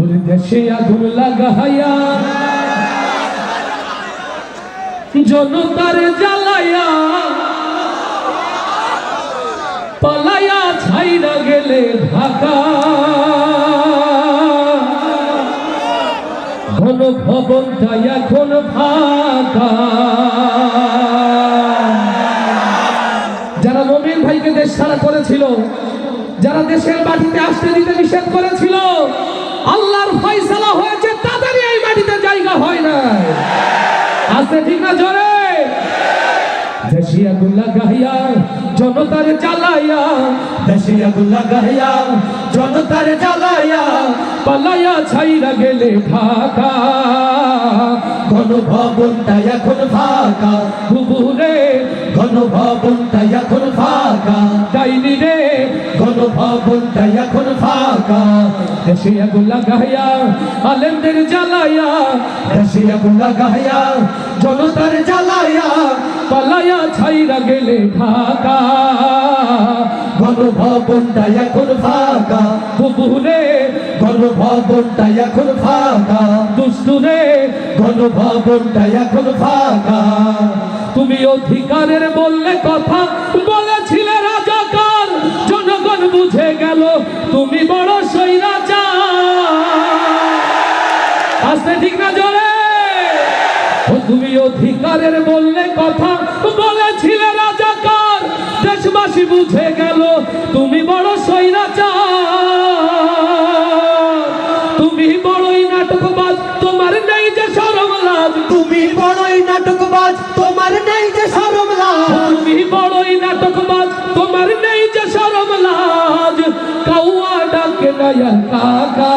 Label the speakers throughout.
Speaker 1: ওরে দেশে আগুন লাগাইয়া জনতার জ্বালাইয়া পালাইয়া ছাইরা গেলে ঢাকা। ঘন ভবনটা এখন ফাঁকা। যারা মোমিন ভাইকে দেশ ছাড়া করেছিল, যারা দেশের মাটিতে আসতে দিতে নিষেধ করেছিল আল্লাহর ফয়সালা হয়েছে, তাদেরই এই মাটিতে জায়গা হয় না আসতে ঠিক না জোরে? দেশিয়া গুল্লা গাহিয়া জনতার জ্বালাইয়া দেশিয়া গুল্লা গাহিয়া জনতার জ্বালাইয়া, পালাইয়া ছাইরা গেলে ঢাকা ঘন ভবনটা এখন ফাঁকা। বুবুরে ঘন ভবনটা এখন ফাঁকা। ডাইনি রে ঘন ভবনটা আলেমদের জ্বালাইয়া দেশিয়া গুল্লা গাহিয়া, জনতার জ্বালাইয়া, পালাইয়া ছাইরা গেলে ঢাকা। এখন তুমি অধিকারের বললে কথা তুমি অধিকারের বললে কথা বলেছিলে রাজাকার। দেশবাসী বুঝে গেল তুমি বড় সৈরাচার তুমি বড়ই নাটকবাজ তোমার নেই যে সরম লাজ
Speaker 2: তুমি বড়ই নাটকবাজ তোমার নেই যে শরম লাজ
Speaker 1: তুমি বড়ই নাটকবাজ তোমার নেই যে সরম লাজ কাউয়া ডাকে নয়া কাকা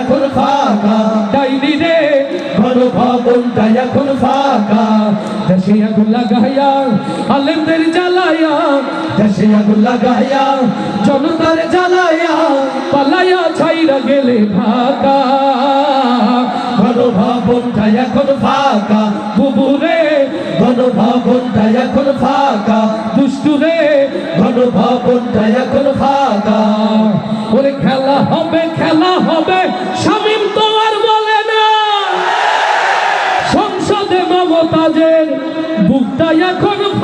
Speaker 1: এখন ফাঁকা, ডাইনি রে ভবনটা এখন ফাঁকা। দেশে আগুন লাগাইয়া, আলেমদের জ্বালাইয়া, দেশে আগুন লাগাইয়া, জনতার ছাইরা গেলে ঘন ভবনটা এখন ফাঁকা ঘন ভবনটা এখন ফাঁকা দুষ্টুরে ঘন ভবনটা এখন ফাঁকা। ওরে খেলা হবে খেলা হবে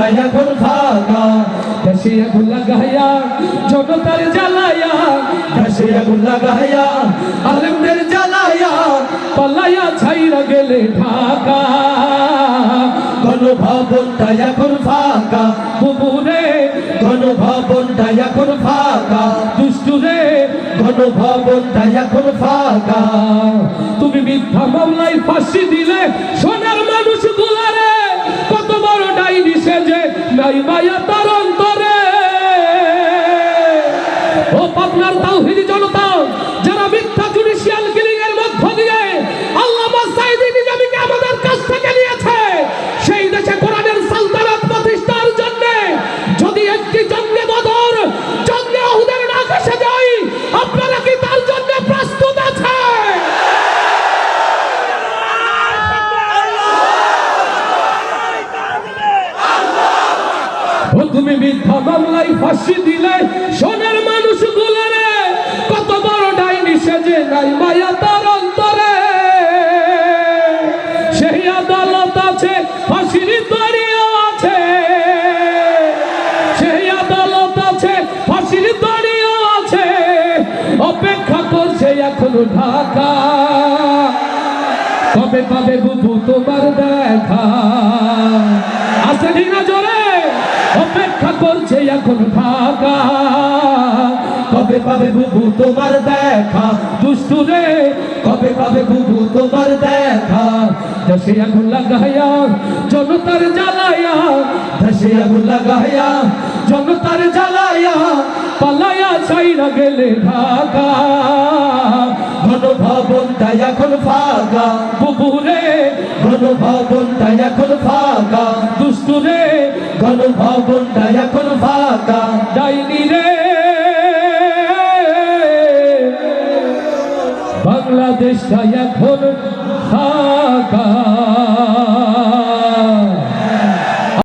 Speaker 1: ভবনটা এখন ফাঁকা দেশে আগুন লাগাইয়া জনতার জ্বালাইয়া দেশে আগুন লাগাইয়া আলেমদের জ্বালাইয়া পালাইয়া ছাইরা গেলে ঢাকা। ঘন ভবনটা এখন ফাঁকা বুবুরে ঘন ভবনটা এখন ফাঁকা, দুষ্টুরে ঘন ভবনটা এখন ফাঁকা। তুমি মিথ্যা মামলায় ফাঁসি দিলে সোনার মানুষ গুলারে নাই মায়া তার অন্তরে। ও পাবনার তাওহীদি ও তুমি মিথ্যা মামলায় ফাঁসি দিলে সোনার মানুষ গুলারে কত বড় ডাইনি সেজে নাই মায়া তার অন্তরে। সেই আদালত আছে, ফাঁসির দড়িও আছে। সেই আদালত আছে, ফাঁসির দড়িও আছে। অপেক্ষা করছে এখনও ঢাকা। কবে পাবে বুবু তোমার দেখা। আছে ঠিক না করছে এখন ঢাকা কবে
Speaker 2: পাবে বুবু তোমার দেখা?
Speaker 1: দুষ্টু রে,
Speaker 2: কবে পাবে বুবু তোমার দেখা?
Speaker 1: দেশে আগুন লাগাইয়া জনতার জ্বালাইয়া
Speaker 2: দেশে আগুন লাগাইয়া জনতার জ্বালাইয়া
Speaker 1: পালাইয়া ছাইরা গেলে ঢাকা।
Speaker 2: ঘন ভবনটা এখন ফাঁকা।
Speaker 1: বুবুরে
Speaker 2: ঘন ভবনটা এখন ফাঁকা ভবনটা এখন ফাঁকা।
Speaker 1: ডাইনি রে। বাংলাদেশটা এখন